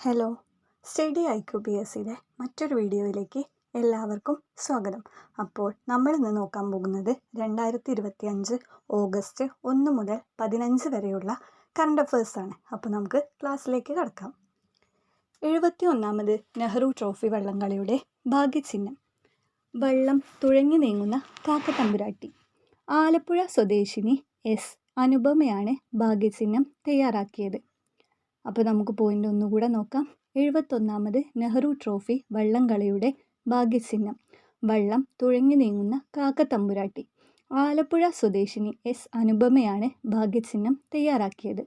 Hello study I Q P S സിയുടെ മറ്റൊരു വീഡിയോയിലേക്ക് എല്ലാവർക്കും സ്വാഗതം. അപ്പോൾ നമ്മൾ ഇന്ന് നോക്കാൻ പോകുന്നത് രണ്ടായിരത്തി ഇരുപത്തി അഞ്ച് ഓഗസ്റ്റ് ഒന്ന് മുതൽ പതിനഞ്ച് വരെയുള്ള കറണ്ട് അഫേഴ്സാണ് അപ്പോൾ നമുക്ക് ക്ലാസ്സിലേക്ക് കടക്കാം. എഴുപത്തി ഒന്നാമത് നെഹ്റു ട്രോഫി വള്ളംകളിയുടെ ഭാഗ്യചിഹ്നം. വള്ളം തുഴഞ്ഞു നീങ്ങുന്ന കാക്കത്തമ്പുരാട്ടി ആലപ്പുഴ സ്വദേശിനി എസ് അനുപമയാണ് ഭാഗ്യചിഹ്നം തയ്യാറാക്കിയത്. അപ്പോൾ നമുക്ക് പോയിന്റ് ഒന്നുകൂടെ നോക്കാം. എഴുപത്തൊന്നാമത് നെഹ്റു ട്രോഫി വള്ളംകളിയുടെ ഭാഗ്യചിഹ്നം. വള്ളം തുഴഞ്ഞു നീങ്ങുന്ന കാക്കത്തമ്പുരാട്ടി. ആലപ്പുഴ സ്വദേശിനി എസ് അനുപമയാണ് ഭാഗ്യചിഹ്നം തയ്യാറാക്കിയത്.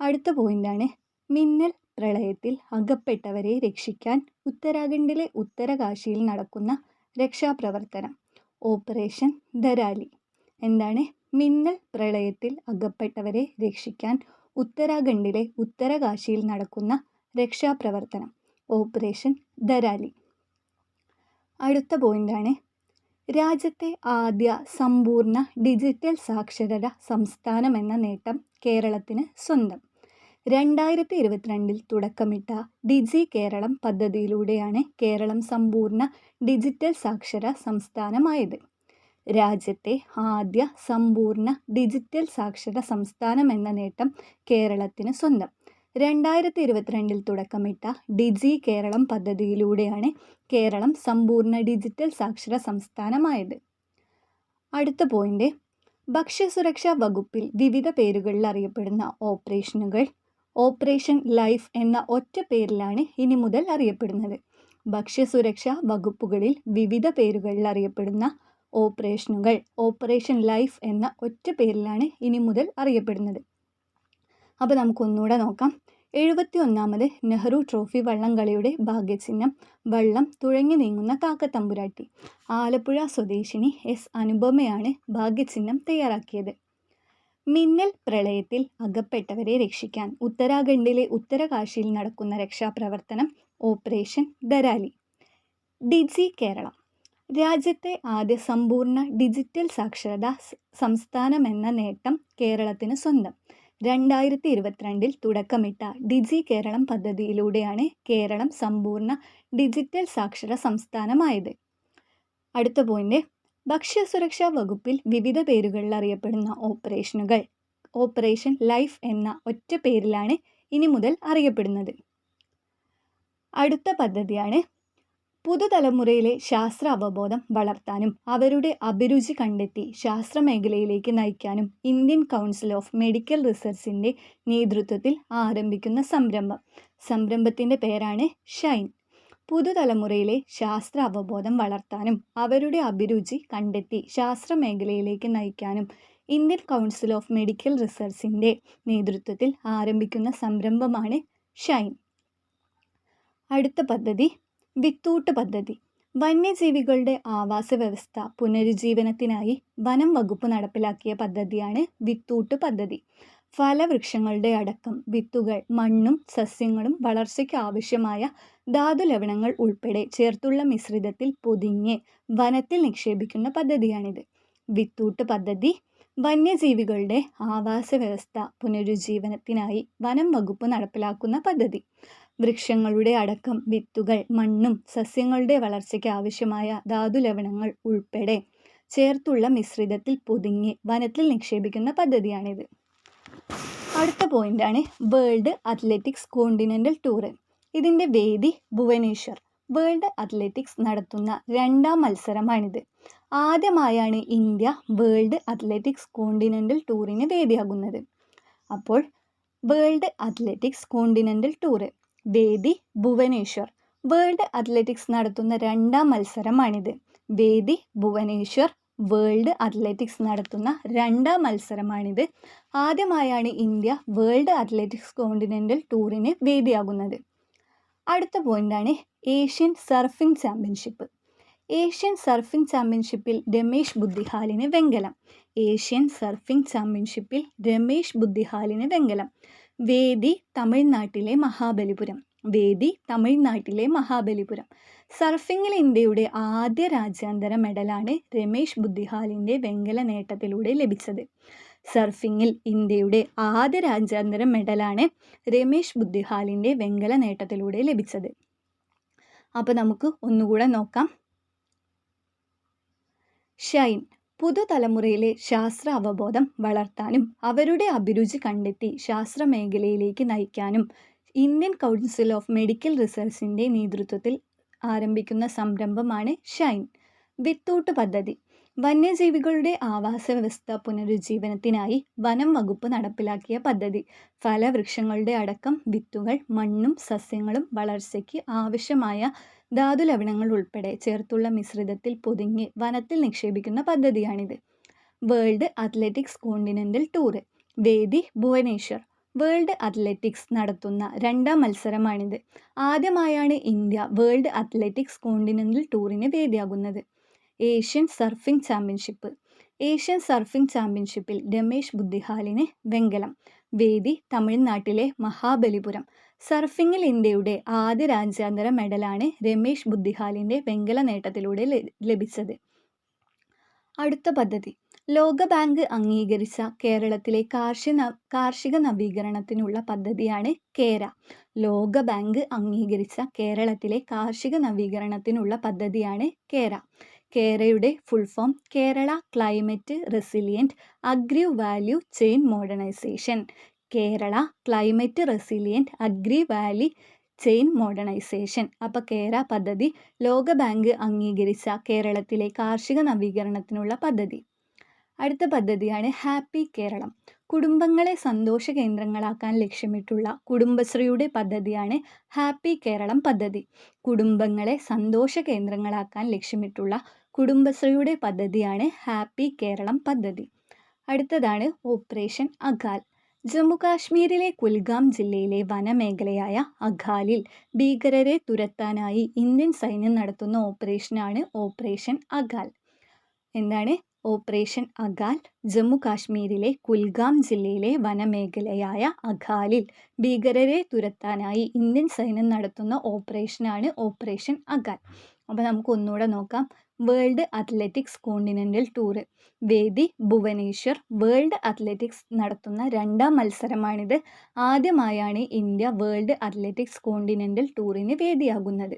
അടുത്ത പോയിന്റാണ് മിന്നൽ പ്രളയത്തിൽ അകപ്പെട്ടവരെ രക്ഷിക്കാൻ ഉത്തരാഖണ്ഡിലെ ഉത്തരകാശിയിൽ നടക്കുന്ന രക്ഷാപ്രവർത്തനം ഓപ്പറേഷൻ ധരാലി. എന്താണ്? മിന്നൽ പ്രളയത്തിൽ അകപ്പെട്ടവരെ രക്ഷിക്കാൻ ഉത്തരാഖണ്ഡിലെ ഉത്തരകാശിയിൽ നടക്കുന്ന രക്ഷാപ്രവർത്തനം. ഓപ്പറേഷൻ ദരാലി അടുത്ത പോയിന്റാണ് രാജ്യത്തെ ആദ്യ സമ്പൂർണ ഡിജിറ്റൽ സാക്ഷരത സംസ്ഥാനം എന്ന നേട്ടം കേരളത്തിന് സ്വന്തം. രണ്ടായിരത്തി ഇരുപത്തിരണ്ടിൽ തുടക്കമിട്ട ഡിജി കേരളം പദ്ധതിയിലൂടെയാണ് കേരളം സമ്പൂർണ ഡിജിറ്റൽ സാക്ഷര സംസ്ഥാനമായത്. രാജ്യത്തെ ആദ്യ സമ്പൂർണ ഡിജിറ്റൽ സാക്ഷര സംസ്ഥാനം എന്ന നേട്ടം കേരളത്തിന് സ്വന്തം. രണ്ടായിരത്തി ഇരുപത്തിരണ്ടിൽ തുടക്കമിട്ട ഡിജി കേരളം പദ്ധതിയിലൂടെയാണ് കേരളം സമ്പൂർണ ഡിജിറ്റൽ സാക്ഷര സംസ്ഥാനമായത്. അടുത്ത പോയിന്റ് ഭക്ഷ്യസുരക്ഷാ വകുപ്പിൽ വിവിധ പേരുകളിൽ അറിയപ്പെടുന്ന ഓപ്പറേഷനുകൾ ഓപ്പറേഷൻ ലൈഫ് എന്ന ഒറ്റ പേരിലാണ് ഇനി മുതൽ അറിയപ്പെടുന്നത്. ഭക്ഷ്യസുരക്ഷാ വകുപ്പുകളിൽ വിവിധ പേരുകളിൽ അറിയപ്പെടുന്ന ഓപ്പറേഷനുകൾ ഓപ്പറേഷൻ ലൈഫ് എന്ന ഒറ്റ പേരിലാണ് ഇനി മുതൽ അറിയപ്പെടുന്നത്. അപ്പോൾ നമുക്കൊന്നുകൂടെ നോക്കാം. എഴുപത്തി ഒന്നാമത് നെഹ്റു ട്രോഫി വള്ളംകളിയുടെ ഭാഗ്യചിഹ്നം വള്ളം തുഴങ്ങി നീങ്ങുന്ന കാക്കത്തമ്പുരാട്ടി ആലപ്പുഴ സ്വദേശിനി എസ് അനുപമയാണ് ഭാഗ്യചിഹ്നം തയ്യാറാക്കിയത്. മിന്നൽ പ്രളയത്തിൽ അകപ്പെട്ടവരെ രക്ഷിക്കാൻ ഉത്തരാഖണ്ഡിലെ ഉത്തരകാശിയിൽ നടക്കുന്ന രക്ഷാപ്രവർത്തനം ഓപ്പറേഷൻ ദരാലി. ഡിജി കേരളം. രാജ്യത്തെ ആദ്യ സമ്പൂർണ ഡിജിറ്റൽ സാക്ഷരതാ സംസ്ഥാനമെന്ന നേട്ടം കേരളത്തിന് സ്വന്തം. രണ്ടായിരത്തി ഇരുപത്തിരണ്ടിൽ തുടക്കമിട്ട ഡിജി കേരളം പദ്ധതിയിലൂടെയാണ് കേരളം സമ്പൂർണ ഡിജിറ്റൽ സാക്ഷര സംസ്ഥാനമായത്. അടുത്ത പോയിന്റ് ഭക്ഷ്യസുരക്ഷാ വകുപ്പിൽ വിവിധ പേരുകളിൽ അറിയപ്പെടുന്ന ഓപ്പറേഷനുകൾ. ഓപ്പറേഷൻ ലൈഫ് എന്ന ഒറ്റ പേരിലാണ് ഇനി മുതൽ അറിയപ്പെടുന്നത്. അടുത്ത പദ്ധതിയാണ് പുതുതലമുറയിലെ ശാസ്ത്ര അവബോധം വളർത്താനും അവരുടെ അഭിരുചി കണ്ടെത്തി ശാസ്ത്ര മേഖലയിലേക്ക് നയിക്കാനും ഇന്ത്യൻ കൗൺസിൽ ഓഫ് മെഡിക്കൽ റിസർച്ചിന്റെ നേതൃത്വത്തിൽ ആരംഭിക്കുന്ന സംരംഭം. സംരംഭത്തിന്റെ പേരാണ് ഷൈൻ. പുതുതലമുറയിലെ ശാസ്ത്ര അവബോധം വളർത്താനും അവരുടെ അഭിരുചി കണ്ടെത്തി ശാസ്ത്ര മേഖലയിലേക്ക് നയിക്കാനും ഇന്ത്യൻ കൗൺസിൽ ഓഫ് മെഡിക്കൽ റിസർച്ചിന്റെ നേതൃത്വത്തിൽ ആരംഭിക്കുന്ന സംരംഭമാണ് ഷൈൻ. അടുത്ത പദ്ധതി വിത്തൂട്ട് പദ്ധതി. വന്യജീവികളുടെ ആവാസ വ്യവസ്ഥ പുനരുജ്ജീവനത്തിനായി വനം വകുപ്പ് നടപ്പിലാക്കിയ പദ്ധതിയാണ് വിത്തൂട്ട് പദ്ധതി. ഫലവൃക്ഷങ്ങളുടെ അടക്കം വിത്തുകൾ മണ്ണും സസ്യങ്ങളും വളർച്ചയ്ക്ക് ആവശ്യമായ ധാതു ലവണങ്ങൾ ഉൾപ്പെടെ ചേർത്തുള്ള മിശ്രിതത്തിൽ പൊതിഞ്ഞ് വനത്തിൽ നിക്ഷേപിക്കുന്ന പദ്ധതിയാണിത്. വിത്തൂട്ട് പദ്ധതി വന്യജീവികളുടെ ആവാസ വ്യവസ്ഥ പുനരുജ്ജീവനത്തിനായി വനം വകുപ്പ് നടപ്പിലാക്കുന്ന പദ്ധതി. വൃക്ഷങ്ങളുടെ അടക്കം വിത്തുകൾ മണ്ണും സസ്യങ്ങളുടെ വളർച്ചയ്ക്ക് ആവശ്യമായ ധാതു ലവണങ്ങൾ ഉൾപ്പെടെ ചേർത്തുള്ള മിശ്രിതത്തിൽ പൊതിഞ്ഞ് വനത്തിൽ നിക്ഷേപിക്കുന്ന പദ്ധതിയാണിത്. അടുത്ത പോയിന്റാണ് വേൾഡ് അത്ലറ്റിക്സ് കോണ്ടിനെന്റൽ ടൂറ് ഇതിന്റെ വേദി ഭുവനേശ്വർ. വേൾഡ് അത്ലറ്റിക്സ് നടത്തുന്ന രണ്ടാം മത്സരമാണിത്. ആദ്യമായാണ് ഇന്ത്യ വേൾഡ് അത്ലറ്റിക്സ് കോണ്ടിനെന്റൽ ടൂറിന് വേദിയാകുന്നത്. അപ്പോൾ വേൾഡ് അത്ലറ്റിക്സ് കോണ്ടിനെന്റൽ ടൂറ് വേദി ഭുവനേശ്വർ. വേൾഡ് അത്ലറ്റിക്സ് നടത്തുന്ന രണ്ടാം മത്സരമാണിത്. വേദി ഭുവനേശ്വർ വേൾഡ് അത്ലറ്റിക്സ് നടത്തുന്ന രണ്ടാം മത്സരമാണിത്. ആദ്യമായാണ് ഇന്ത്യ വേൾഡ് അത്ലറ്റിക്സ് കോണ്ടിനെന്റൽ ടൂറിന് വേദിയാകുന്നത്. അടുത്ത പോയിന്റാണ് Asian surfing championship. Asian surfing ചാമ്പ്യൻഷിപ്പിൽ രമേശ് ബുദ്ധിഹാലിന് വെങ്കലം. ഏഷ്യൻ സർഫിംഗ് ചാമ്പ്യൻഷിപ്പിൽ രമേശ് ബുദ്ധിഹാലിന് വെങ്കലം. വേദി തമിഴ്നാട്ടിലെ മഹാബലിപുരം. വേദി തമിഴ്നാട്ടിലെ മഹാബലിപുരം. സർഫിംഗിൽ ഇന്ത്യയുടെ ആദ്യ രാജ്യാന്തര മെഡലാണ് രമേശ് ബുദ്ധിഹാലിന്റെ വെങ്കല നേട്ടത്തിലൂടെ ലഭിച്ചത്. സർഫിംഗിൽ ഇന്ത്യയുടെ ആദ്യ രാജ്യാന്തര മെഡലാണ് രമേശ് ബുദ്ധിഹാലിന്റെ വെങ്കല നേട്ടത്തിലൂടെ ലഭിച്ചത്. അപ്പോൾ നമുക്ക് ഒന്നുകൂടെ നോക്കാം. ഷൈൻ പുതുതലമുറയിലെ ശാസ്ത്ര അവബോധം വളർത്താനും അവരുടെ അഭിരുചി കണ്ടെത്തി ശാസ്ത്ര മേഖലയിലേക്ക് നയിക്കാനും ഇന്ത്യൻ കൗൺസിൽ ഓഫ് മെഡിക്കൽ റിസർച്ചിന്റെ നേതൃത്വത്തിൽ ആരംഭിക്കുന്ന സംരംഭമാണ് ഷൈൻ. വിത്തൂട്ട് പദ്ധതി. വന്യജീവികളുടെ ആവാസ വ്യവസ്ഥ പുനരുജ്ജീവനത്തിനായി വനം വകുപ്പ് നടപ്പിലാക്കിയ പദ്ധതി. ഫലവൃക്ഷങ്ങളുടെ അടക്കം വിത്തുകൾ മണ്ണും സസ്യങ്ങളും വളർച്ചയ്ക്ക് ആവശ്യമായ ധാതുലവണങ്ങൾ ഉൾപ്പെടെ ചേർത്തുള്ള മിശ്രിതത്തിൽ പൊതിഞ്ഞ് വനത്തിൽ നിക്ഷേപിക്കുന്ന പദ്ധതിയാണിത്. വേൾഡ് അത്ലറ്റിക്സ് കോണ്ടിനെന്റൽ ടൂറ് വേദി ഭുവനേശ്വർ. വേൾഡ് അത്ലറ്റിക്സ് നടത്തുന്ന രണ്ടാം മത്സരമാണിത്. ആദ്യമായാണ് ഇന്ത്യ വേൾഡ് അത്ലറ്റിക്സ് കോണ്ടിനെന്റൽ ടൂറിന് വേദിയാകുന്നത്. Asian surfing championship Asian surfing ചാമ്പ്യൻഷിപ്പിൽ രമേശ് ബുദ്ധിഹാലിന് വെങ്കലം വേദി തമിഴ്നാട്ടിലെ മഹാബലിപുരം. സർഫിംഗിൽ ഇന്ത്യയുടെ ആദ്യ രാജ്യാന്തര മെഡലാണ് രമേശ് ബുദ്ധിഹാലിന്റെ വെങ്കല നേട്ടത്തിലൂടെ ലഭിച്ചത്. അടുത്ത പദ്ധതി. ലോകബാങ്ക് അംഗീകരിച്ച കേരളത്തിലെ കാർഷിക കാർഷിക നവീകരണത്തിനുള്ള പദ്ധതിയാണ് കേര. ലോകബാങ്ക് അംഗീകരിച്ച കേരളത്തിലെ കാർഷിക നവീകരണത്തിനുള്ള പദ്ധതിയാണ് കേര. കേരയുടെ full form Kerala climate resilient agri value chain modernisation Kerala climate resilient agri value chain modernisation അപ്പോൾ കേര പദ്ധതി ലോകബാങ്ക് അംഗീകരിച്ച കേരളത്തിലെ കാർഷിക നവീകരണത്തിനുള്ള പദ്ധതി. അടുത്ത പദ്ധതിയാണ് ഹാപ്പി കേരളം. കുടുംബങ്ങളെ സന്തോഷ കേന്ദ്രങ്ങളാക്കാൻ ലക്ഷ്യമിട്ടുള്ള കുടുംബശ്രീയുടെ പദ്ധതിയാണ് ഹാപ്പി കേരളം പദ്ധതി. കുടുംബങ്ങളെ സന്തോഷ കേന്ദ്രങ്ങളാക്കാൻ ലക്ഷ്യമിട്ടുള്ള കുടുംബശ്രീയുടെ പദ്ധതിയാണ് ഹാപ്പി കേരളം പദ്ധതി. അടുത്തതാണ് ഓപ്പറേഷൻ അഖാൽ. ജമ്മു കാശ്മീരിലെ കുൽഗാം ജില്ലയിലെ വനമേഖലയായ അഖാലിൽ ഭീകരരെ തുരത്താനായി ഇന്ത്യൻ സൈന്യം നടത്തുന്ന ഓപ്പറേഷനാണ് ഓപ്പറേഷൻ അഖാൽ. എന്താണ്? ഓപ്പറേഷൻ അഗാൽ ജമ്മുകാശ്മീരിലെ കുൽഗാം ജില്ലയിലെ വനമേഖലയായ അഖാലിൽ ഭീകരരെ തുരത്താനായി ഇന്ത്യൻ സൈന്യം നടത്തുന്ന ഓപ്പറേഷനാണ് ഓപ്പറേഷൻ അഗാൽ. അപ്പോൾ നമുക്ക് ഒന്നുകൂടെ നോക്കാം. World athletics continental tour. വേദി ഭുവനേശ്വർ വേൾഡ് അത്ലറ്റിക്സ് നടത്തുന്ന രണ്ടാം മത്സരമാണിത്. ആദ്യമായാണ് ഇന്ത്യ വേൾഡ് അത്ലറ്റിക്സ് കോണ്ടിനെന്റൽ ടൂറിന് വേദിയാകുന്നത്.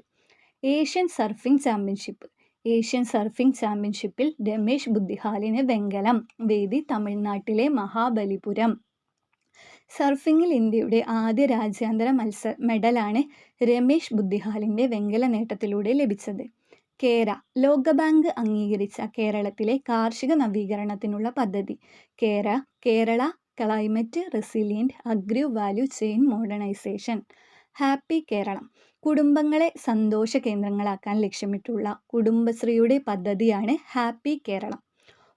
Asian surfing championship. Asian surfing ചാമ്പ്യൻഷിപ്പിൽ രമേശ് ബുദ്ധിഹാലിന് വെങ്കലം വേദി തമിഴ്നാട്ടിലെ മഹാബലിപുരം. സർഫിംഗിൽ ഇന്ത്യയുടെ ആദ്യ രാജ്യാന്തര മത്സര മെഡലാണ് രമേശ് ബുദ്ധിഹാലിന്റെ വെങ്കല നേട്ടത്തിലൂടെ ലഭിച്ചത്. കേര ലോകബാങ്ക് അംഗീകരിച്ച കേരളത്തിലെ കാർഷിക നവീകരണത്തിനുള്ള പദ്ധതി. Kera Kerala climate resilient agri value chain modernisation. Happy Keralam. കുടുംബങ്ങളെ സന്തോഷ കേന്ദ്രങ്ങളാക്കാൻ ലക്ഷ്യമിട്ടുള്ള കുടുംബശ്രീയുടെ പദ്ധതിയാണ് ഹാപ്പി കേരളം.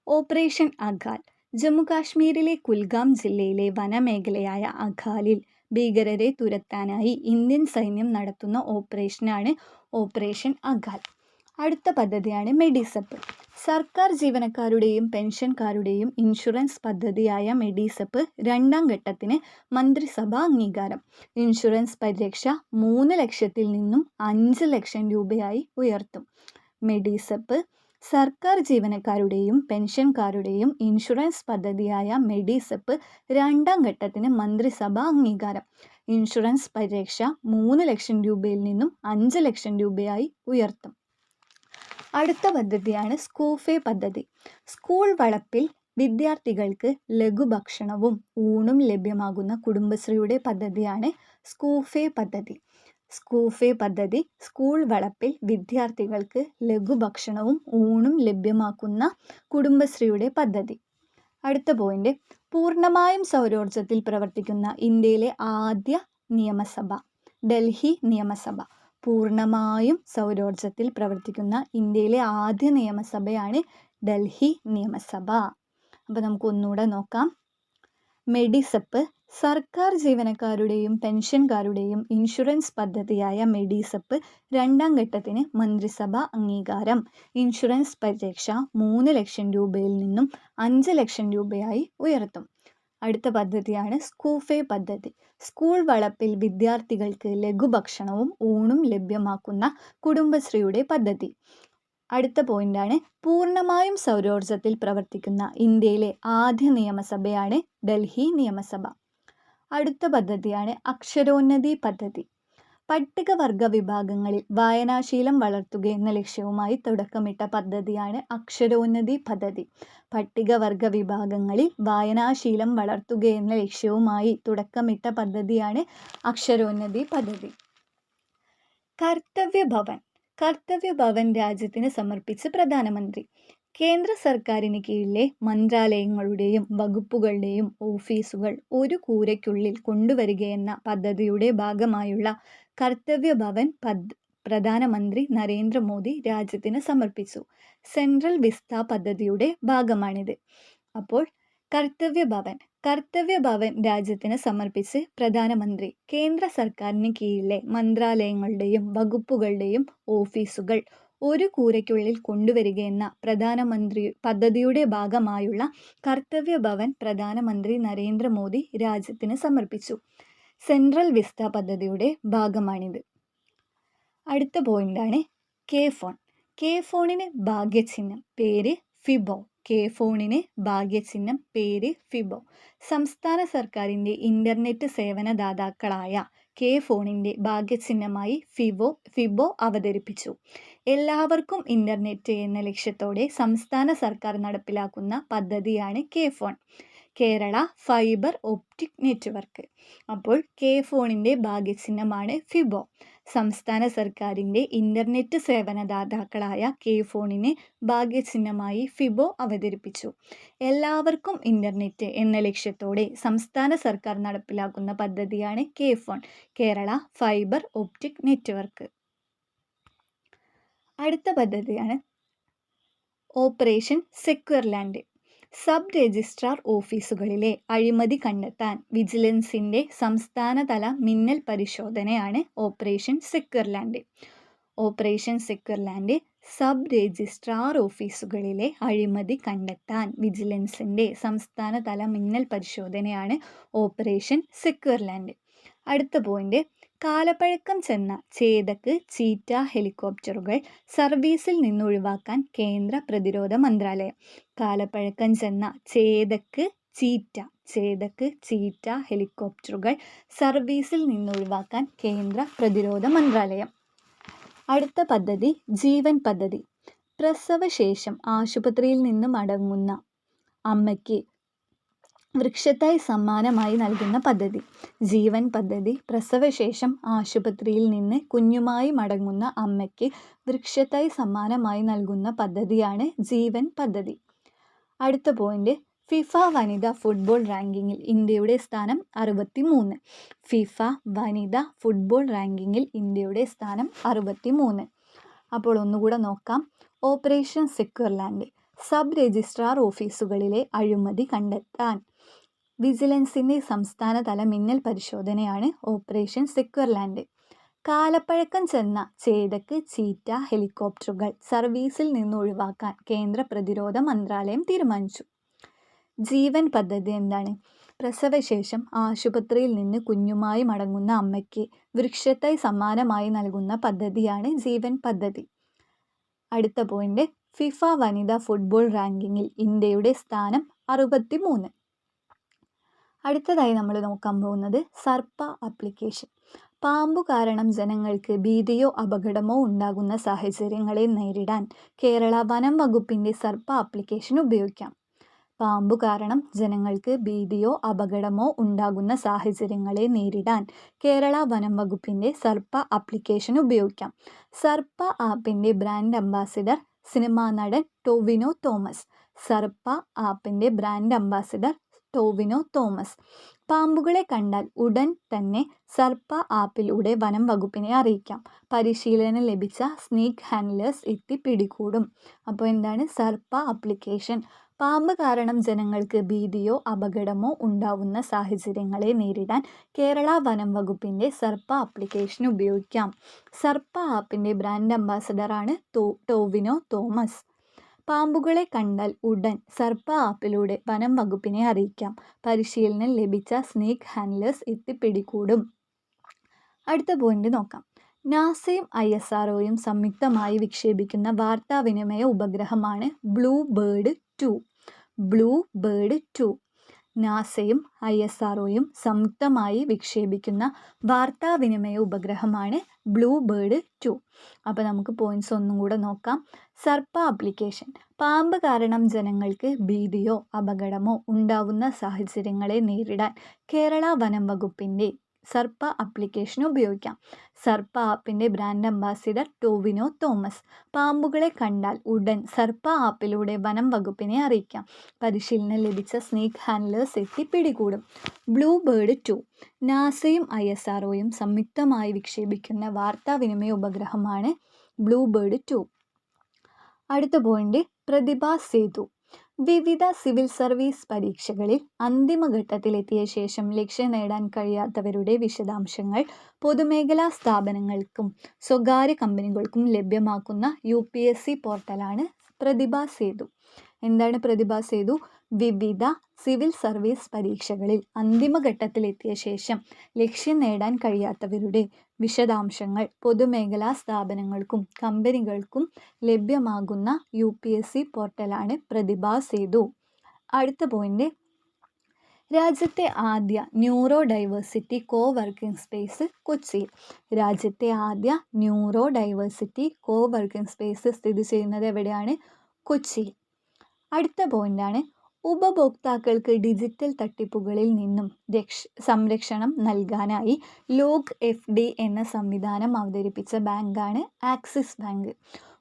ഓപ്പറേഷൻ അഖാൽ. ജമ്മുകാശ്മീരിലെ കുൽഗാം ജില്ലയിലെ വനമേഖലയായ അഖാലിൽ ഭീകരരെ തുരത്താനായി ഇന്ത്യൻ സൈന്യം നടത്തുന്ന ഓപ്പറേഷനാണ് ഓപ്പറേഷൻ അഗാൽ അടുത്ത പദ്ധതിയാണ് മെഡിസപ്പ്. സർക്കാർ ജീവനക്കാരുടെയും പെൻഷൻകാരുടെയും ഇൻഷുറൻസ് പദ്ധതിയായ മെഡിസപ്പ് രണ്ടാം ഘട്ടത്തിന് മന്ത്രിസഭ അംഗീകാരം. ഇൻഷുറൻസ് പരിരക്ഷ മൂന്ന് ലക്ഷത്തിൽ നിന്നും അഞ്ച് ലക്ഷം രൂപയായി ഉയർത്തും. മെഡിസപ്പ് സർക്കാർ ജീവനക്കാരുടെയും പെൻഷൻകാരുടെയും ഇൻഷുറൻസ് പദ്ധതിയായ മെഡിസപ്പ് രണ്ടാം ഘട്ടത്തിന് മന്ത്രിസഭ അംഗീകാരം. ഇൻഷുറൻസ് പരിരക്ഷ മൂന്ന് ലക്ഷം രൂപയിൽ നിന്നും അഞ്ച് ലക്ഷം രൂപയായി ഉയർത്തും. അടുത്ത പദ്ധതിയാണ് സ്കൂഫേ പദ്ധതി. സ്കൂൾ വളപ്പിൽ വിദ്യാർത്ഥികൾക്ക് ലഘുഭക്ഷണവും ഊണും ലഭ്യമാകുന്ന കുടുംബശ്രീയുടെ പദ്ധതിയാണ് സ്കൂഫേ പദ്ധതി. സ്കൂഫേ പദ്ധതി സ്കൂൾ വളപ്പിൽ വിദ്യാർത്ഥികൾക്ക് ലഘുഭക്ഷണവും ഊണും ലഭ്യമാക്കുന്ന കുടുംബശ്രീയുടെ പദ്ധതി. അടുത്ത പോയിന്റ് പൂർണമായും സൗരോർജത്തിൽ പ്രവർത്തിക്കുന്ന ഇന്ത്യയിലെ ആദ്യ നിയമസഭ ഡൽഹി നിയമസഭ. പൂർണമായും സൗരോർജത്തിൽ പ്രവർത്തിക്കുന്ന ഇന്ത്യയിലെ ആദ്യ നിയമസഭയാണ് ഡൽഹി നിയമസഭ. അപ്പോൾ നമുക്ക് ഒന്നുകൂടെ നോക്കാം. മെഡിസപ്പ് സർക്കാർ ജീവനക്കാരുടെയും പെൻഷൻകാരുടെയും ഇൻഷുറൻസ് പദ്ധതിയായ മെഡിസപ്പ് രണ്ടാം ഘട്ടത്തിന് മന്ത്രിസഭ അംഗീകാരം. ഇൻഷുറൻസ് പരിരക്ഷ മൂന്ന് ലക്ഷം രൂപയിൽ നിന്നും അഞ്ച് ലക്ഷം രൂപയായി ഉയർത്തും. അടുത്ത പദ്ധതിയാണ് സ്കൂഫേ പദ്ധതി. സ്കൂൾ വളപ്പിൽ വിദ്യാർത്ഥികൾക്ക് ലഘുഭക്ഷണവും ഊണും ലഭ്യമാക്കുന്ന കുടുംബശ്രീയുടെ പദ്ധതി. അടുത്ത പോയിന്റാണ് പൂർണമായും സൗരോർജത്തിൽ പ്രവർത്തിക്കുന്ന ഇന്ത്യയിലെ ആദ്യ നിയമസഭയാണ് ഡൽഹി നിയമസഭ. അടുത്ത പദ്ധതിയാണ് അക്ഷരോന്നതി പദ്ധതി. പട്ടികവർഗ വിഭാഗങ്ങളിൽ വായനാശീലം വളർത്തുക എന്ന ലക്ഷ്യവുമായി തുടക്കമിട്ട പദ്ധതിയാണ് അക്ഷരോന്നതി പദ്ധതി. പട്ടികവർഗ വിഭാഗങ്ങളിൽ വായനാശീലം വളർത്തുക എന്ന ലക്ഷ്യവുമായി തുടക്കമിട്ട പദ്ധതിയാണ് അക്ഷരോന്നതി പദ്ധതി. കർത്തവ്യ ഭവൻ കർത്തവ്യ ഭവൻ രാജ്യത്തിന് സമർപ്പിച്ച് പ്രധാനമന്ത്രി. കേന്ദ്ര സർക്കാരിന് കീഴിലെ മന്ത്രാലയങ്ങളുടെയും വകുപ്പുകളുടെയും ഓഫീസുകൾ ഒരു കൂരയ്ക്കുള്ളിൽ കൊണ്ടുവരികയെന്ന പദ്ധതിയുടെ ഭാഗമായുള്ള കർത്തവ്യ ഭവൻ പദ് പ്രധാനമന്ത്രി നരേന്ദ്രമോദി രാജ്യത്തിന് സമർപ്പിച്ചു. സെൻട്രൽ വിസ്ത പദ്ധതിയുടെ ഭാഗമാണിത്. അപ്പോൾ കർത്തവ്യ ഭവൻ കർത്തവ്യ ഭവൻ രാജ്യത്തിന് സമർപ്പിച്ച് പ്രധാനമന്ത്രി കേന്ദ്ര സർക്കാരിന് കീഴിലെ മന്ത്രാലയങ്ങളുടെയും വകുപ്പുകളുടെയും ഓഫീസുകൾ ഒരു കൂരയ്ക്കുള്ളിൽ കൊണ്ടുവരികയെന്ന പ്രധാനമന്ത്രി പദ്ധതിയുടെ ഭാഗമായുള്ള കർത്തവ്യ ഭവൻ പ്രധാനമന്ത്രി നരേന്ദ്രമോദി രാജ്യത്തിന് സമർപ്പിച്ചു. സെൻട്രൽ വിസ്ത പദ്ധതിയുടെ ഭാഗമാണിത്. അടുത്ത പോയിന്റാണ് കെ ഫോൺ. കെ ഫോണിന് ഭാഗ്യചിഹ്നം പേര് ഫിബോ. കെ ഫോണിന് ഭാഗ്യചിഹ്നം പേര് ഫിബോ. സംസ്ഥാന സർക്കാരിന്റെ ഇന്റർനെറ്റ് സേവനദാതാക്കളായ കെ ഫോണിന്റെ ഭാഗ്യചിഹ്നമായി ഫിബോ ഫിബോ അവതരിപ്പിച്ചു. എല്ലാവർക്കും ഇന്റർനെറ്റ് എന്ന ലക്ഷ്യത്തോടെ സംസ്ഥാന സർക്കാർ നടപ്പിലാക്കുന്ന പദ്ധതിയാണ് K phone. Kerala fibre optic network. അപ്പോൾ കെ ഫോണിന്റെ ഭാഗ്യചിഹ്നമാണ് ഫിബോ. സംസ്ഥാന സർക്കാരിന്റെ ഇന്റർനെറ്റ് സേവനദാതാക്കളായ കെ ഫോണിന് ഭാഗ്യചിഹ്നമായി ഫിബോ അവതരിപ്പിച്ചു. എല്ലാവർക്കും ഇന്റർനെറ്റ് എന്ന ലക്ഷ്യത്തോടെ സംസ്ഥാന സർക്കാർ നടപ്പിലാക്കുന്ന പദ്ധതിയാണ് K phone Kerala fibre optic network. അടുത്ത പദ്ധതിയാണ് operation secure land. Sub registrar ഓഫീസുകളിലെ അഴിമതി കണ്ടെത്താൻ വിജിലൻസിന്റെ സംസ്ഥാനതല മിന്നൽ പരിശോധനയാണ് operation secure land operation secure land sub registrar ഓഫീസുകളിലെ അഴിമതി കണ്ടെത്താൻ വിജിലൻസിന്റെ സംസ്ഥാനതല മിന്നൽ പരിശോധനയാണ് ഓപ്പറേഷൻ സെക്യൂർ ലാൻഡ് അടുത്ത പോയിന്റ് കാലപ്പഴക്കം ചെന്ന ചേതക്ക് ചീറ്റ ഹെലികോപ്റ്ററുകൾ സർവീസിൽ നിന്നൊഴിവാക്കാൻ കേന്ദ്ര പ്രതിരോധ മന്ത്രാലയം. കാലപ്പഴക്കം ചെന്ന ചേതക്ക് ചീറ്റ ചേതക്ക് ചീറ്റ ഹെലികോപ്റ്ററുകൾ സർവീസിൽ നിന്നൊഴിവാക്കാൻ കേന്ദ്ര പ്രതിരോധ മന്ത്രാലയം. അടുത്ത പദ്ധതി ജീവൻ പദ്ധതി. പ്രസവശേഷം ആശുപത്രിയിൽ നിന്ന് മടങ്ങുന്ന അമ്മയ്ക്ക് വൃക്ഷത്തായി സമ്മാനമായി നൽകുന്ന പദ്ധതി. ജീവൻ പദ്ധതി. പ്രസവശേഷം ആശുപത്രിയിൽ നിന്ന് കുഞ്ഞുമായി മടങ്ങുന്ന അമ്മയ്ക്ക് വൃക്ഷത്തായി സമ്മാനമായി നൽകുന്ന പദ്ധതിയാണ് ജീവൻ പദ്ധതി. അടുത്ത പോയിന്റ് ഫിഫ വനിതാ ഫുട്ബോൾ റാങ്കിങ്ങിൽ ഇന്ത്യയുടെ സ്ഥാനം അറുപത്തി മൂന്ന് ഫിഫ വനിതാ ഫുട്ബോൾ റാങ്കിങ്ങിൽ ഇന്ത്യയുടെ സ്ഥാനം അറുപത്തി മൂന്ന് അപ്പോൾ ഒന്നുകൂടെ നോക്കാം. Operation secure land sub registrar ഓഫീസുകളിലെ അഴിമതി കണ്ടെത്താൻ വിജിലൻസിന്റെ സംസ്ഥാനതല മിന്നൽ പരിശോധനയാണ് ഓപ്പറേഷൻ സെക്വർലാൻഡ്. കാലപ്പഴക്കം ചെന്ന ചേതക്ക് ചീറ്റ ഹെലികോപ്റ്ററുകൾ സർവീസിൽ നിന്ന് ഒഴിവാക്കാൻ കേന്ദ്ര പ്രതിരോധ മന്ത്രാലയം തീരുമാനിച്ചു. ജീവൻ പദ്ധതി എന്താണ്? പ്രസവശേഷം ആശുപത്രിയിൽ നിന്ന് കുഞ്ഞുമായി മടങ്ങുന്ന അമ്മയ്ക്ക് വൃക്ഷത്തെ സമ്മാനമായി നൽകുന്ന പദ്ധതിയാണ് ജീവൻ പദ്ധതി. അടുത്ത പോയിന്റ് ഫിഫ വനിതാ ഫുട്ബോൾ റാങ്കിങ്ങിൽ ഇന്ത്യയുടെ സ്ഥാനം അറുപത്തി മൂന്ന് അടുത്തതായി നമ്മൾ നോക്കാൻ പോകുന്നത് സർപ്പ ആപ്ലിക്കേഷൻ പാമ്പു കാരണം ജനങ്ങൾക്ക് ഭീതിയോ അപകടമോ ഉണ്ടാകുന്ന സാഹചര്യങ്ങളെ നേരിടാൻ കേരള വനം വകുപ്പിന്റെ സർപ്പ ആപ്ലിക്കേഷൻ ഉപയോഗിക്കാം. പാമ്പു കാരണം ജനങ്ങൾക്ക് ഭീതിയോ അപകടമോ ഉണ്ടാകുന്ന സാഹചര്യങ്ങളെ നേരിടാൻ കേരള വനം വകുപ്പിന്റെ സർപ്പ ആപ്ലിക്കേഷൻ ഉപയോഗിക്കാം. സർപ്പ ആപ്പിന്റെ ബ്രാൻഡ് അംബാസിഡർ സിനിമാ നടൻ ടോവിനോ തോമസ്. സർപ്പ ആപ്പിന്റെ ബ്രാൻഡ് അംബാസിഡർ ടോവിനോ തോമസ്. പാമ്പുകളെ കണ്ടാൽ ഉടൻ തന്നെ സർപ്പ ആപ്പിലൂടെ വനം വകുപ്പിനെ അറിയിക്കാം. പരിശീലനം ലഭിച്ച സ്നേക്ക് ഹാൻഡ്ലേഴ്സ് എത്തി പിടികൂടും. അപ്പോൾ എന്താണ്? സർപ്പ ആപ്ലിക്കേഷൻ. പാമ്പ് കാരണം ജനങ്ങൾക്ക് ഭീതിയോ അപകടമോ ഉണ്ടാവുന്ന സാഹചര്യങ്ങളെ നേരിടാൻ കേരള വനം വകുപ്പിന്റെ സർപ്പ ആപ്ലിക്കേഷൻ ഉപയോഗിക്കാം. സർപ്പ ആപ്പിന്റെ ബ്രാൻഡ് അംബാസഡറാണ് ടോവിനോ തോമസ്. പാമ്പുകളെ കണ്ടാൽ ഉടൻ സർപ്പ ആപ്പിലൂടെ വനം വകുപ്പിനെ അറിയിക്കാം. പരിശീലനം ലഭിച്ച സ്നേക്ക് ഹാൻഡ്ലേഴ്സ് എത്തി പിടികൂടും അടുത്ത പോയിന്റ് നോക്കാം. നാസയും ഐ എസ് ആർഒയും സംയുക്തമായി വിക്ഷേപിക്കുന്ന വാർത്താവിനിമയ ഉപഗ്രഹമാണ് Blue Bird two. Blue Bird two. നാസയും I S R സംയുക്തമായി വിക്ഷേപിക്കുന്ന വാർത്താവിനിമയ ഉപഗ്രഹമാണ് ബ്ലൂ ബേർഡ് ടു. അപ്പോൾ നമുക്ക് പോയിന്റ്സ് ഒന്നും കൂടെ നോക്കാം. സർപ്പ ആപ്ലിക്കേഷൻ പാമ്പ് കാരണം ജനങ്ങൾക്ക് ഭീതിയോ അപകടമോ ഉണ്ടാവുന്ന സാഹചര്യങ്ങളെ നേരിടാൻ കേരള വനം വകുപ്പിന്റെ സർപ്പ ആപ്ലിക്കേഷൻ ഉപയോഗിക്കാം. സർപ്പ ആപ്പിന്റെ ബ്രാൻഡ് അംബാസിഡർ ടോവിനോ തോമസ്. പാമ്പുകളെ കണ്ടാൽ ഉടൻ സർപ്പ ആപ്പിലൂടെ വനം വകുപ്പിനെ അറിയിക്കാം. പരിശീലനം ലഭിച്ച സ്നേക്ക് ഹാൻഡ്ലേഴ്സ് എത്തി പിടികൂടും. ബ്ലൂ ബേർഡ് ടു നാസയും ഐ എസ് ആർ സംയുക്തമായി വിക്ഷേപിക്കുന്ന വാർത്താവിനിമയ ഉപഗ്രഹമാണ് ബ്ലൂ ബേർഡ് ടു അടുത്ത പോയിന്റ് പ്രതിഭ സേതു. വിവിധ സിവിൽ സർവീസ് പരീക്ഷകളിൽ അന്തിമഘട്ടത്തിലെത്തിയ ശേഷം ലക്ഷ്യം നേടാൻ കഴിയാത്തവരുടെ വിശദാംശങ്ങൾ പൊതുമേഖലാ സ്ഥാപനങ്ങൾക്കും സ്വകാര്യ കമ്പനികൾക്കും ലഭ്യമാക്കുന്ന യു പി എസ് സി പോർട്ടലാണ് പ്രതിഭ സേതു. എന്താണ് പ്രതിഭ സേതു? വിവിധ സിവിൽ സർവീസ് പരീക്ഷകളിൽ അന്തിമഘട്ടത്തിലെത്തിയ ശേഷം ലക്ഷ്യം നേടാൻ കഴിയാത്തവരുടെ വിശദാംശങ്ങൾ പൊതുമേഖലാ സ്ഥാപനങ്ങൾക്കും കമ്പനികൾക്കും ലഭ്യമാകുന്ന യു പി എസ് സി പോർട്ടലാണ് പ്രതിഭാ സേതു. അടുത്ത പോയിന്റ്. രാജ്യത്തെ ആദ്യ neuro diversity co working space കൊച്ചിയിൽ രാജ്യത്തെ ആദ്യ neuro diversity co working space സ്ഥിതി ചെയ്യുന്നത് എവിടെയാണ്? കൊച്ചിയിൽ അടുത്ത പോയിന്റാണ് ഉപഭോക്താക്കൾക്ക് ഡിജിറ്റൽ തട്ടിപ്പുകളിൽ നിന്നും രക്ഷ സംരക്ഷണം നൽകാനായി ലോക് എഫ് ഡി എന്ന സംവിധാനം അവതരിപ്പിച്ച ബാങ്കാണ് ആക്സിസ് ബാങ്ക്.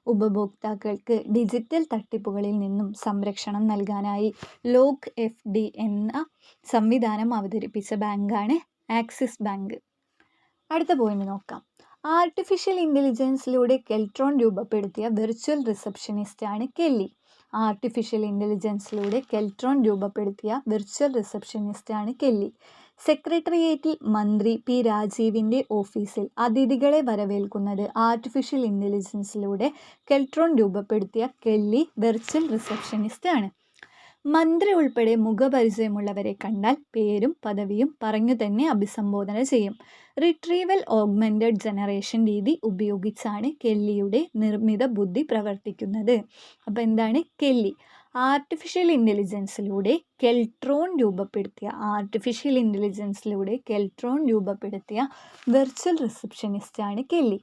ഉപഭോക്താക്കൾക്ക് ഡിജിറ്റൽ തട്ടിപ്പുകളിൽ നിന്നും സംരക്ഷണം നൽകാനായി ലോക് എഫ് ഡി എന്ന സംവിധാനം അവതരിപ്പിച്ച ബാങ്കാണ് ആക്സിസ് ബാങ്ക്. അടുത്ത പോയിന്റ് നോക്കാം. ആർട്ടിഫിഷ്യൽ ഇന്റലിജൻസിലൂടെ കെൽട്രോൺ രൂപപ്പെടുത്തിയ വെർച്വൽ റിസപ്ഷനിസ്റ്റാണ് കെല്ലി. ആർട്ടിഫിഷ്യൽ ഇന്റലിജൻസിലൂടെ കെൽട്രോൺ രൂപപ്പെടുത്തിയ വിർച്വൽ റിസപ്ഷനിസ്റ്റാണ് കെല്ലി. സെക്രട്ടേറിയറ്റിൽ മന്ത്രി പി രാജീവിന്റെ ഓഫീസിൽ അതിഥികളെ വരവേൽക്കുന്നത് ആർട്ടിഫിഷ്യൽ ഇന്റലിജൻസിലൂടെ കെൽട്രോൺ രൂപപ്പെടുത്തിയ കെല്ലി വെർച്വൽ റിസപ്ഷനിസ്റ്റാണ്. മന്ത്രി ഉൾപ്പെടെ മുഖപരിചയമുള്ളവരെ കണ്ടാൽ പേരും പദവിയും പറഞ്ഞു തന്നെ അഭിസംബോധന ചെയ്യും. റിട്രീവൽ ഓഗ്മെന്റഡ് ജനറേഷൻ രീതി ഉപയോഗിച്ചാണ് കെല്ലിയുടെ നിർമ്മിത ബുദ്ധി പ്രവർത്തിക്കുന്നത്. അപ്പോൾ എന്താണ്? കെല്ലി. ആർട്ടിഫിഷ്യൽ ഇന്റലിജൻസിലൂടെ കെൽട്രോൺ രൂപപ്പെടുത്തിയ ആർട്ടിഫിഷ്യൽ ഇന്റലിജൻസിലൂടെ കെൽട്രോൺ രൂപപ്പെടുത്തിയ വെർച്വൽ റിസപ്ഷനിസ്റ്റാണ് കെല്ലി.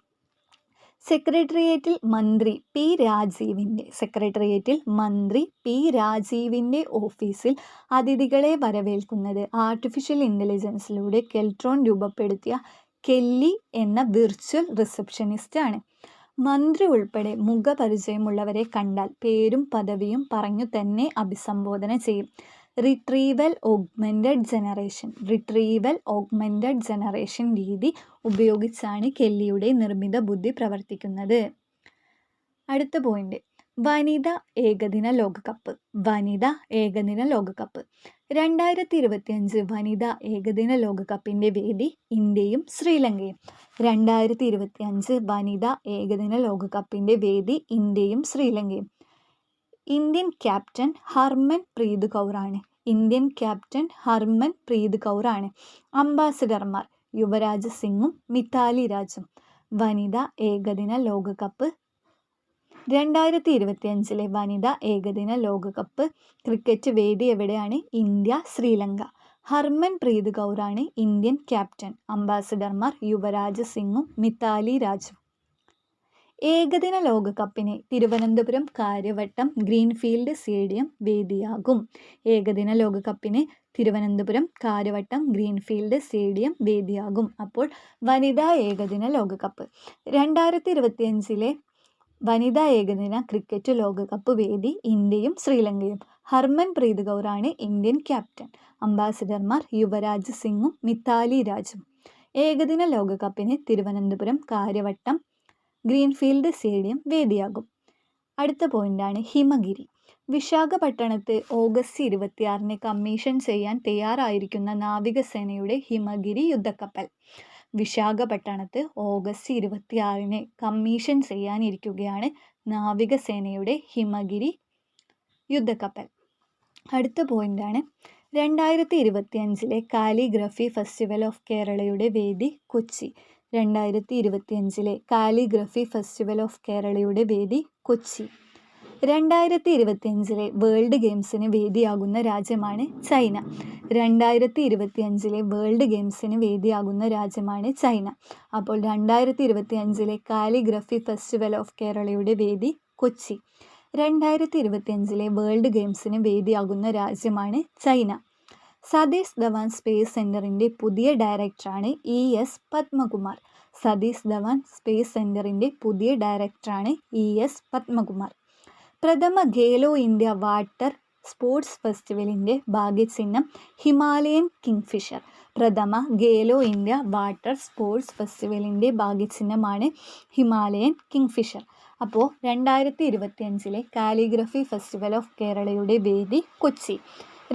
സെക്രട്ടേറിയറ്റിൽ മന്ത്രി പി രാജീവിന്റെ സെക്രട്ടേറിയറ്റിൽ മന്ത്രി പി രാജീവിന്റെ ഓഫീസിൽ അതിഥികളെ വരവേൽക്കുന്നത് ആർട്ടിഫിഷ്യൽ ഇന്റലിജൻസിലൂടെ കെൽട്രോൺ രൂപപ്പെടുത്തിയ കെല്ലി എന്ന വിർച്വൽ റിസപ്ഷനിസ്റ്റാണ്. മന്ത്രി ഉൾപ്പെടെ മുഖപരിചയമുള്ളവരെ കണ്ടാൽ പേരും പദവിയും പറഞ്ഞു തന്നെ അഭിസംബോധന ചെയ്യും. Retrieval augmented generation retrieval augmented generation രീതി ഉപയോഗിച്ചാണ് കെല്ലിയുടെ നിർമ്മിത ബുദ്ധി പ്രവർത്തിക്കുന്നത്. അടുത്ത പോയിന്റ് വനിത ഏകദിന ലോകകപ്പ്. വനിത ഏകദിന ലോകകപ്പ്. രണ്ടായിരത്തി ഇരുപത്തിയഞ്ച് വനിത ഏകദിന ലോകകപ്പിന്റെ വേദി ഇന്ത്യയും ശ്രീലങ്കയും. രണ്ടായിരത്തി ഇരുപത്തിയഞ്ച് വനിത ഏകദിന ലോകകപ്പിന്റെ വേദി ഇന്ത്യയും ശ്രീലങ്കയും. ഇന്ത്യൻ ക്യാപ്റ്റൻ ഹർമൻ പ്രീത് കൗറാണ് ഇന്ത്യൻ ക്യാപ്റ്റൻ ഹർമൻ പ്രീത് കൗറാണ്. അംബാസിഡർമാർ യുവരാജ് സിംഗും മിതാലി രാജും. വനിതാ ഏകദിന ലോകകപ്പ് രണ്ടായിരത്തി ഇരുപത്തിയഞ്ചിലെ വനിതാ ഏകദിന ലോകകപ്പ് ക്രിക്കറ്റ് വേദി എവിടെയാണ്? ഇന്ത്യ ശ്രീലങ്ക. ഹർമൻ പ്രീത് കൗറാണ് ഇന്ത്യൻ ക്യാപ്റ്റൻ. അംബാസിഡർമാർ യുവരാജ് സിംഗും മിതാലി രാജും. ഏകദിന ലോകകപ്പിന് തിരുവനന്തപുരം കാര്യവട്ടം ഗ്രീൻഫീൽഡ് സ്റ്റേഡിയം വേദിയാകും. ഏകദിന ലോകകപ്പിന് തിരുവനന്തപുരം കാര്യവട്ടം ഗ്രീൻഫീൽഡ് സ്റ്റേഡിയം വേദിയാകും. അപ്പോൾ വനിതാ ഏകദിന ലോകകപ്പ്. രണ്ടായിരത്തി ഇരുപത്തിയഞ്ചിലെ വനിതാ ഏകദിന ക്രിക്കറ്റ് ലോകകപ്പ് വേദി ഇന്ത്യയും ശ്രീലങ്കയും. ഹർമൻ പ്രീത് കൗറാണ് ഇന്ത്യൻ ക്യാപ്റ്റൻ. അംബാസിഡർമാർ യുവരാജ് സിംഗും മിതാലി രാജും. ഏകദിന ലോകകപ്പിന് തിരുവനന്തപുരം കാര്യവട്ടം ഗ്രീൻഫീൽഡ് സ്റ്റേഡിയം വേദിയാകും. അടുത്ത പോയിന്റാണ് ഹിമഗിരി. വിശാഖപട്ടണത്ത് ഓഗസ്റ്റ് ഇരുപത്തിയാറിന് കമ്മീഷൻ ചെയ്യാൻ തയ്യാറായിരിക്കുന്ന നാവികസേനയുടെ ഹിമഗിരി യുദ്ധക്കപ്പൽ. വിശാഖപട്ടണത്ത് ഓഗസ്റ്റ് ഇരുപത്തിയാറിന് കമ്മീഷൻ ചെയ്യാനിരിക്കുകയാണ് നാവികസേനയുടെ ഹിമഗിരി യുദ്ധക്കപ്പൽ. അടുത്ത പോയിന്റാണ് രണ്ടായിരത്തി ഇരുപത്തിയഞ്ചിലെ കാലിഗ്രഫി ഫെസ്റ്റിവൽ ഓഫ് കേരളയുടെ വേദി കൊച്ചി. രണ്ടായിരത്തി ഇരുപത്തിയഞ്ചിലെ കാലിഗ്രഫി ഫെസ്റ്റിവൽ ഓഫ് കേരളയുടെ വേദി കൊച്ചി. രണ്ടായിരത്തി ഇരുപത്തിയഞ്ചിലെ വേൾഡ് ഗെയിംസിന് വേദിയാകുന്ന രാജ്യമാണ് ചൈന. രണ്ടായിരത്തി ഇരുപത്തിയഞ്ചിലെ വേൾഡ് ഗെയിംസിന് വേദിയാകുന്ന രാജ്യമാണ് ചൈന. അപ്പോൾ രണ്ടായിരത്തി ഇരുപത്തിയഞ്ചിലെ കാലിഗ്രഫി ഫെസ്റ്റിവൽ ഓഫ് കേരളയുടെ വേദി കൊച്ചി. രണ്ടായിരത്തി ഇരുപത്തിയഞ്ചിലെ വേൾഡ് ഗെയിംസിന് വേദിയാകുന്ന രാജ്യമാണ് ചൈന. സതീഷ് ധവാൻ സ്പേസ് സെന്ററിന്റെ പുതിയ ഡയറക്ടറാണ് E S Padmakumar. Satish Dhawan space സെന്ററിന്റെ പുതിയ ഡയറക്ടറാണ് ഇ എസ് പത്മകുമാർ. പ്രഥമ ഖേലോ ഇന്ത്യ വാട്ടർ സ്പോർട്സ് ഫെസ്റ്റിവലിന്റെ ഭാഗ്യചിഹ്നം ഹിമാലയൻ കിങ്ഫിഷർ. പ്രഥമ ഖേലോ ഇന്ത്യ വാട്ടർ സ്പോർട്സ് ഫെസ്റ്റിവലിന്റെ ഭാഗ്യചിഹ്നമാണ് ഹിമാലയൻ കിങ്ഫിഷർ. അപ്പോൾ രണ്ടായിരത്തി ഇരുപത്തിയഞ്ചിലെ കാലിഗ്രഫി ഫെസ്റ്റിവൽ ഓഫ് കേരളയുടെ വേദി കൊച്ചി.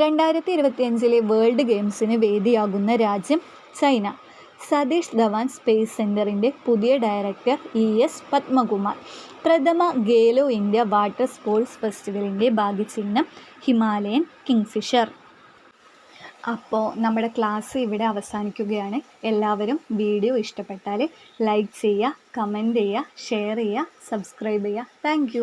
രണ്ടായിരത്തി ഇരുപത്തിയഞ്ചിലെ വേൾഡ് ഗെയിംസിന് വേദിയാകുന്ന രാജ്യം ചൈന. സതീഷ് ധവാൻ സ്പേസ് സെന്ററിന്റെ പുതിയ ഡയറക്ടർ ഇ എസ് പത്മകുമാർ. പ്രഥമ ഗേലോ ഇന്ത്യ വാട്ടർ സ്പോർട്സ് ഫെസ്റ്റിവലിന്റെ ഭാഗ്യചിഹ്നം ഹിമാലയൻ കിങ്ഫിഷർ. അപ്പോൾ നമ്മുടെ ക്ലാസ് ഇവിടെ അവസാനിക്കുകയാണ്. എല്ലാവരും വീഡിയോ ഇഷ്ടപ്പെട്ടാൽ ലൈക്ക് ചെയ്യുക കമന്റ് ചെയ്യുക ഷെയർ ചെയ്യുക സബ്സ്ക്രൈബ് ചെയ്യുക. താങ്ക്